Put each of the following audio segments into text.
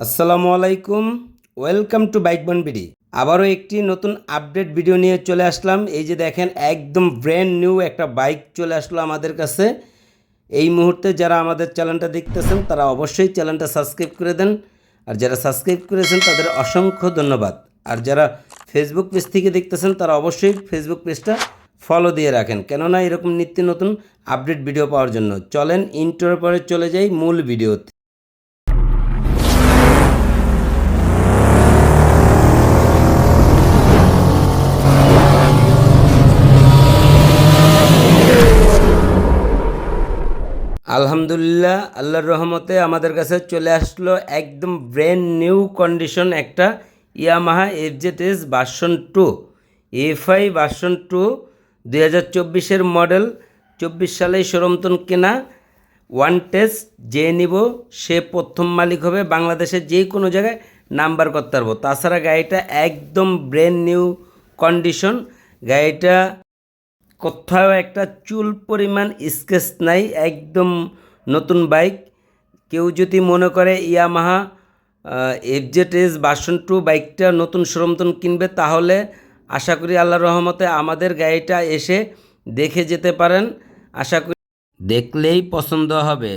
আসসালামু আলাইকুম, welcome to bike বন বিডি। আবারও একটি নতুন আপডেট ভিডিও নিয়ে চলে আসলাম। এই যে দেখেন, একদম ব্র্যান্ড নিউ একটা বাইক চলে আসলো আমাদের কাছে। এই মুহূর্তে যারা আমাদের চ্যানেলটা দেখতেছেন, তারা অবশ্যই চ্যানেলটা সাবস্ক্রাইব করে দেন। আর যারা সাবস্ক্রাইব করেছেন, তাদের অসংখ্য ধন্যবাদ। আর যারা ফেসবুক পেজ থেকে দেখতেছেন, তারা অবশ্যই ফেসবুক পেজটা ফলো দিয়ে রাখেন। কেননা এরকম নিত্য নতুন আপডেট ভিডিও পাওয়ার জন্য। চলেন ইন্টোর পরে চলে যাই মূল ভিডিওতে আলহামদুলিল্লাহ, আল্লাহর রহমতে আমাদের কাছে চলে আসলো একদম ব্র্যান্ড নিউ কন্ডিশন একটা Yamaha FZ S version two FI version two দুই হাজার চব্বিশের মডেল চব্বিশ সালেই সরমতন কেনা। ওয়ান টেস্ট যে নিব, সে প্রথম মালিক হবে বাংলাদেশের যে কোনো জায়গায় নাম্বার করতে পারব। তাছাড়া গাড়িটা একদম ব্র্যান্ড নিউ কন্ডিশন গাড়িটা কোথাও একটা চুল পরিমাণ স্কেচ নাই, একদম নতুন বাইক। কেউ যদি মনে করে Yamaha FZ S version two বাইকটা নতুন সরমতন কিনবে, তাহলে আশা করি আল্লাহ রহমতে আমাদের গাড়িটা এসে দেখে যেতে পারেন। আশা করি দেখলেই পছন্দ হবে।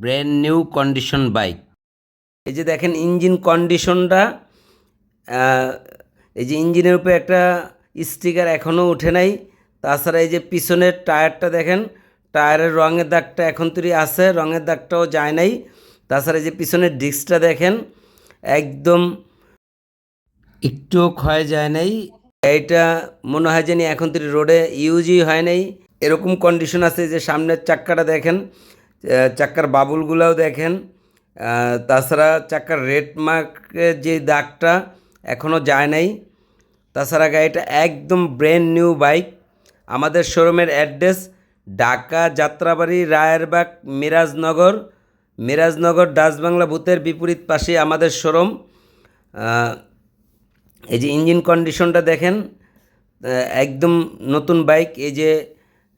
Brand new condition bike. এই যে দেখেন ইঞ্জিন কন্ডিশনটা এই যে ইঞ্জিনের উপরে একটা স্টিকার এখনও উঠে নাই। তাছাড়া এই যে পিছনের টায়ারটা দেখেন, টায়ারের রঙের দাগটা এখন তৈরি আছে, রঙের দাগটাও যায় নাই। তাছাড়া এই যে পিছনের ডিস্কটা দেখেন, একদম একটুও ক্ষয় যায় নাই। এইটা মনে হয় জানি এখন তৈরি রোডে ইউজই হয় নাই। এরকম কন্ডিশন আছে যে সামনের চাক্কাটা দেখেন চাক্কার বাবুলগুলাও দেখেন তাছাড়া চাক্কার রেড মার্কের যে দাগটা এখনও যায় নাই। তাছাড়া গাড়িটা একদম ব্র্যান্ড নিউ বাইক আমাদের শোরুমের অ্যাড্রেস ঢাকা যাত্রাবাড়ি, রায়েরবাগ, মিরাজনগর মিরাজনগর, ডাচবাংলা বুথের বিপরীত পাশে আমাদের শোরুম। এই যে ইঞ্জিন কন্ডিশনটা দেখেন একদম নতুন বাইক। এই যে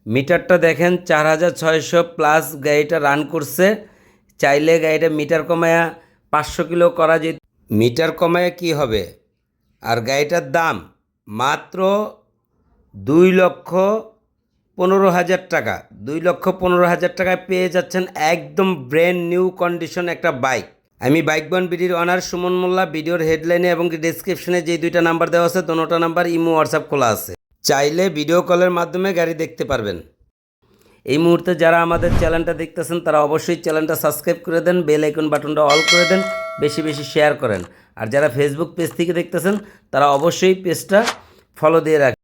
মিটারটা দেখেন, চার হাজার ছয়শো প্লাস গাড়িটা রান করছে। চাইলে গাড়িটা মিটার কমায়া পাঁচশো কিলো করা যেত। মিটার কমায়া কি হবে? আর গাড়িটার দাম মাত্র দুই লক্ষ পনেরো হাজার টাকা, দুই লক্ষ পনেরো হাজার টাকায় পেয়ে যাচ্ছেন একদম ব্র্যান্ড নিউ কন্ডিশন একটা বাইক আমি বাইক বন বিডির অনার সুমন মোল্লা, ভিডিওর হেডলাইনে এবং ডিসক্রিপশনে যে দুইটা নাম্বার দেওয়া আছে, দোনোটা নাম্বার ইমো হোয়াটসঅ্যাপ খোলা আছে। চাইলে ভিডিও কলের মাধ্যমে গাড়ি দেখতে পারবেন। এই মুহূর্তে যারা আমাদের চ্যানেলটা দেখতেছেন, তারা অবশ্যই চ্যানেলটা সাবস্ক্রাইব করে দেন বেল আইকন বাটনটা অল করে দেন, বেশি বেশি শেয়ার করেন। আর যারা ফেসবুক পেজ থেকে দেখতেছেন, তারা অবশ্যই পেজটা ফলো দিয়ে রাখেন।